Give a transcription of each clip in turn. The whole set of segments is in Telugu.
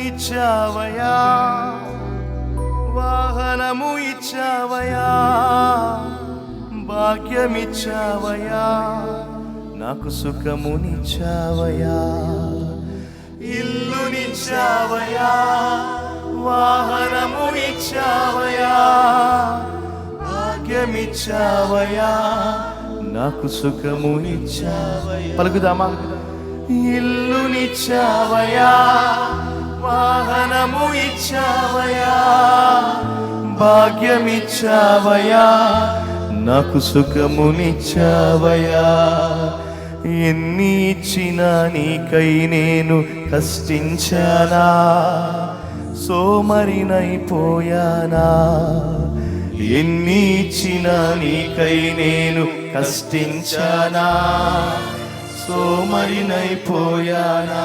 ఇచ్చావయా వాహనము ఇచ్చావయా భాగ్యమిచ్చావయా నాకు సుఖమునిచ్చావయా ఇల్లునిచ్చావయా వాహనము ఇచ్చావయా భాగ్యమిచ్చావయా నాకు సుఖమునిచ్చావయా పలుకుదామా? ఇల్లునిచ్చావయా వాహనము ఇచ్చావయా భాగ్యమిచ్చావయా నాకు సుఖమునిచ్చావయా ఎన్ని ఇచ్చినా నీకై నేను కష్టించానా సోమరినైపోయానా. ఎన్ని ఇచ్చినా నీకై నేను కష్టించానా సోమరినైపోయానా.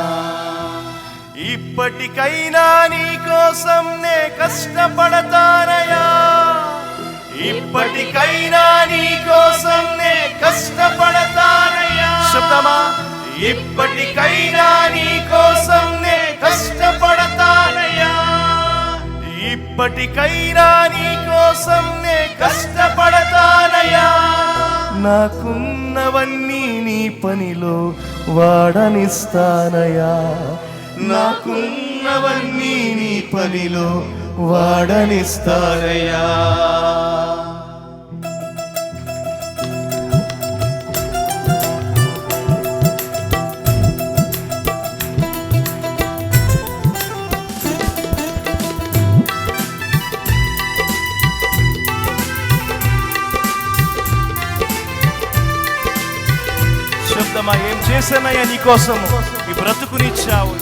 ఇప్పటికైనా నీ కోసం నే కష్టపడతానయా ఇప్పటికైనా నీ కోసం నే కష్టపడతానయ్యా. శబ్దమా? ఇప్పటికైనా నీ కోసం నే కష్టపడతానయ్యా. ఇప్పటికైనా నీ కోసం నే కష్టపడతానయ్యా. నాకున్నవన్నీ నీ పనిలో వాడనిస్తానయా నాకున్నవన్నీ నీ పనిలో వాడనిస్తానయా శబ్దమా ఏం చేశానయ్యా నీకోసం ఈ బ్రతుకునిచ్చావు.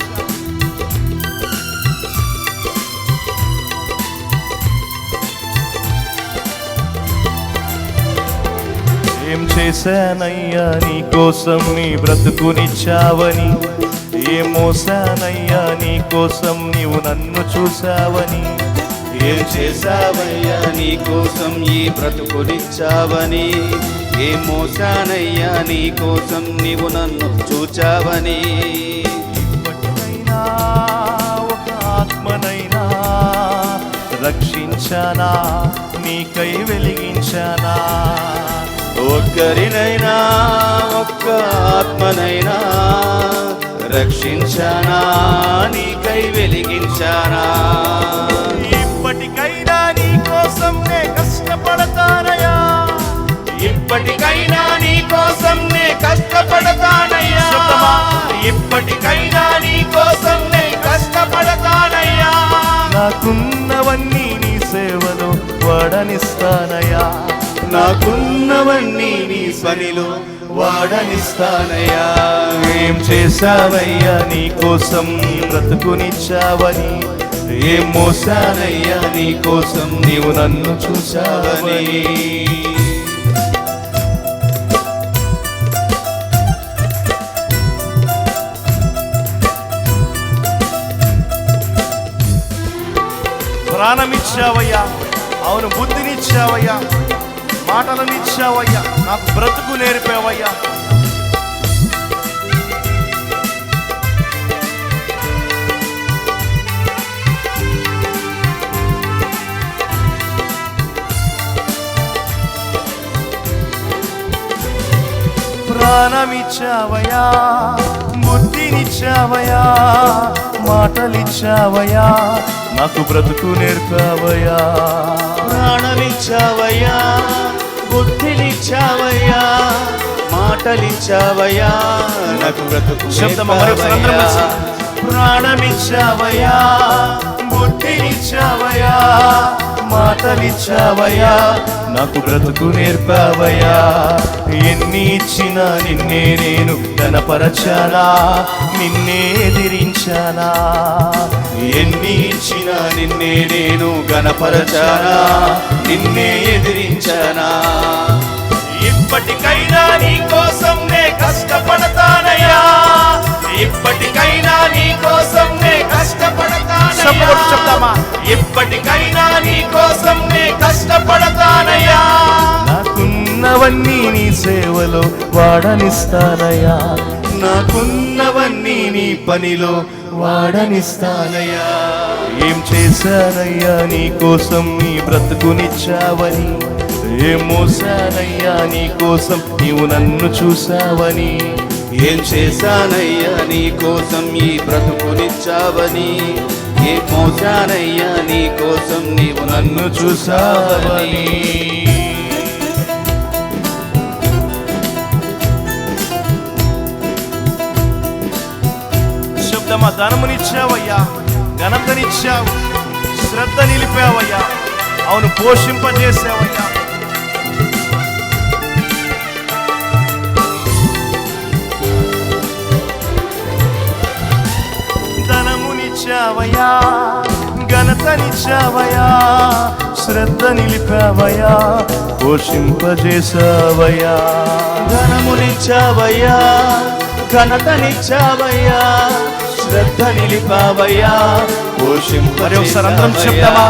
ఏం చేశానయ్యా నీ కోసం నీ బ్రతుకునిచ్చావని ఏం మోసానయ్యా నీకోసం నీవు నన్ను చూసావని ఏం చేశావయ్యా నీ కోసం ఈ బ్రతుకునిచ్చావని ఏం మోసానయ్యా నీ కోసం నీవు నన్ను చూచావని? ఒక ఆత్మనైనా రక్షించానా? నీకై వెలిగించానా? ఒక్కరినైనా ఒక్క ఆత్మనైనా రక్షించానా నీకై వెలిగించానా? ఇప్పటికైనా నీ కోసం నే కష్టపడతానయ్యా. ఇప్పటికైనా నీ కోసం నే కష్టపడతానయ్యా? ఇప్పటికైనా నీ కోసం నే కష్టపడతానయ్యా. నాకున్నవన్నీ నీ సేవలో వాడనిస్తానయ్యా నాకున్నవన్నీ నీ స్వనిలో వాడనిస్తానయ్యా. ఏం చేశావయ్యా నీ కోసం? బ్రతుకునిచ్చావని? ఏం మోసానయ్యా నీ కోసం? నీవు నన్ను చూశావని? ప్రాణమిచ్చావయ్యా. అవును బుద్ధినిచ్చావయ్యా. మాటలనిచ్చావయ్యా. నాకు బ్రతుకు నేర్పావయ్యా. ప్రాణమిచ్చావయ్యా బుద్ధినిచ్చావయ్యా మాటలిచ్చావయ్యా నాకు బ్రతుకు నేర్పావయ్యా. ప్రాణమిచ్చావయ్యా. బుద్ధినిచ్చావయ్యా మాటలిచ్చావయ్యా నాకు బ్రతుకు. ప్రాణమిచ్చావయ్యా బుద్ధినిచ్చావయ్యా మాటలిచ్చావయ్యా నాకు బ్రతుకు నేర్పావయ్యా ఎన్ని ఇచ్చినా నిన్నే నేను కనపరచానా నిన్నే ఎదిరించానా ఎన్ని నిన్నే నేను గణపరచానా? నిన్నే ఎదిరించానా? ఇప్పటికైనా నీ కోసం నే కష్టపడతానయ్యా. ఇప్పటికైనా నీ కోసం నే కష్టపడతానయ్యా. చెప్తామా? ఇప్పటికైనా నీ కోసం నే కష్టపడతానయ్యా. నాకున్నవన్నీ నీ సేవలో వాడనిస్తానయ్యా. నాకున్నవన్నీ నీ పనిలో వాడనిస్తానయ్యా. ఏం చేశానయ్యా నీ కోసం నీ బ్రతుకునిచ్చావని? ఏం మోసానయ్యా నీ కోసం నీవు నన్ను చూసావని? ఏం చేశానయ్యా నీ కోసం ఈ బ్రతుకునిచ్చావని? ఏ మోసానయ్యా నీ కోసం నీవు నన్ను చూసావని? శబ్దమా ధనమునిచ్చావయ్యా ఘనతనిచ్చావు. శ్రద్ధ నిలిపావయ్యా. అవును పోషింపజేసావయ్యా. ధనమునిచ్చావయ్యా ఘనతనిచ్చావయ్యా శ్రద్ధ నిలిపావయ్యా పోషింపజేసావయ్యా. ధనమునిచ్చావయ్యా ఘనతనిచ్చావయ్యా శ్రద్ధ నిలిపావయ్యా పోషింప మరి ఒకసారి అందరం చెప్తామా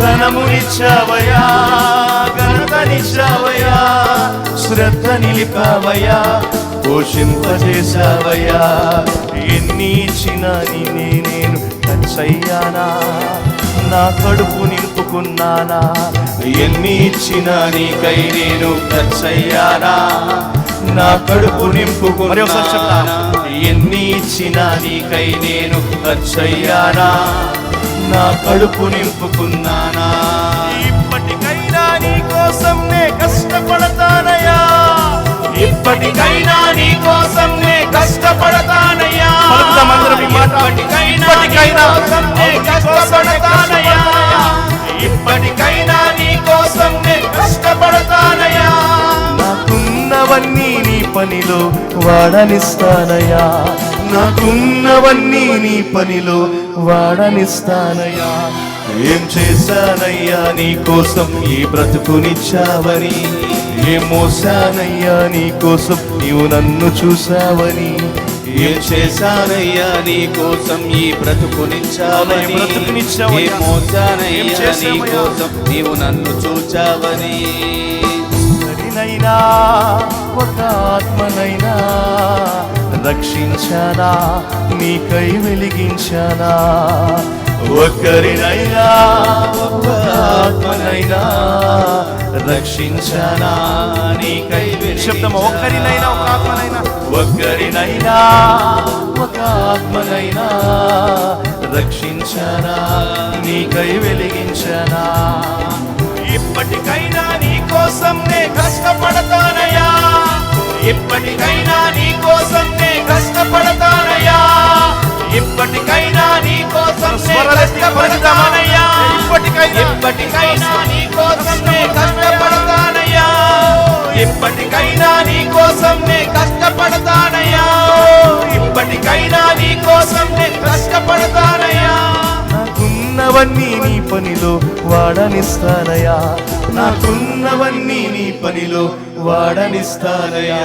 ధనమునిచ్చావయ్యా ఘనతనిచ్చావయ్యా శ్రద్ధ నిలిపావయ్యా పోషింపజేశావయ్యా ఎన్ని ఇచ్చినా నిన్నే నేను టచ్చయ్యానా నా కడుపు నింపుకున్నానా ఎన్ని ఇచ్చినా నీకై నేను ఖర్చయ్యానా నా కడుపు. నింపుకున్నానా? ఎన్ని ఇచ్చినా నీకై నేను ఖర్చయ్యానా నా కడుపు నింపుకున్నానా? ఇప్పటికైనా నీ కోసం నే కష్టపడతానయ్యా. ఇప్పటికైనా నీ కోసం నే కష్టపడతానయ్యా. ఇప్పటికైనా ఇప్పటికైనా నీ కోసం నే అవును, నీ కోసం నే కష్టపడతానయ్యా. నాకున్నవన్నీ నీ పనిలో వాడనిస్తానయ్యా. నాకున్నవన్నీ నీ పనిలో వాడనిస్తానయ్యా. ఏం చేశానయ్యా నీ కోసం ఈ బ్రతుకునిచ్చావని? ఏం మోసానయ్యా నీ కోసం నీవు నన్ను చూసావని ఏం చేశానయ్యా నీ కోసం ఈ బ్రతుకునిచ్చావని. ఏం మోసానయ్యా నీ? కోసం నీవు నన్ను చూచావని? ఒకరినైనా ఒక ఆత్మనైనా రక్షించానా నీకై వెలిగించానా ఒకరినైనా ఒక ఆత్మనైనా రక్షించానా నీకై శబ్దము ఒక్కరినైనా ఒక ఆత్మనైనా? ఒక్కరినైనా ఒక ఆత్మనైనా రక్షించానా నీకై వెలిగించానా ఇప్పటికైనా నీ కోసం ఇప్పటికైనా నీ కోసం కష్టపడతానయ్యా. ఇప్పటికైనా ఇప్పటికైనా నీ కోసం కష్టపడతానయ్యా. ఇప్పటికైనా నీ కోసం నే కష్టపడతానయ్యా. ఇప్పటికైనా నీ కోసం నే కష్టపడతానయ్యా. నాకున్నవన్నీ నీ పనిలో వాడనిస్తానయా నాకున్నవన్నీ నీ పనిలో వాడనిస్తానయా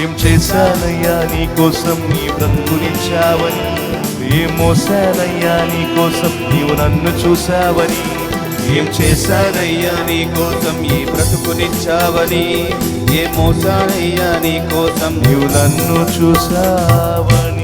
ఏం చేశానయ్యా నీ కోసం నీ బ్రతుకునిచ్చావని? ఏం మోసానయ్యా నీ కోసం నీవు నన్ను చూశావని? ఏం చేశానయ్యా నీ కోసం ఈ బ్రతుకునిచ్చావని? ఏ మోసానయ్యా నీ కోసం నీవు నన్ను చూసావని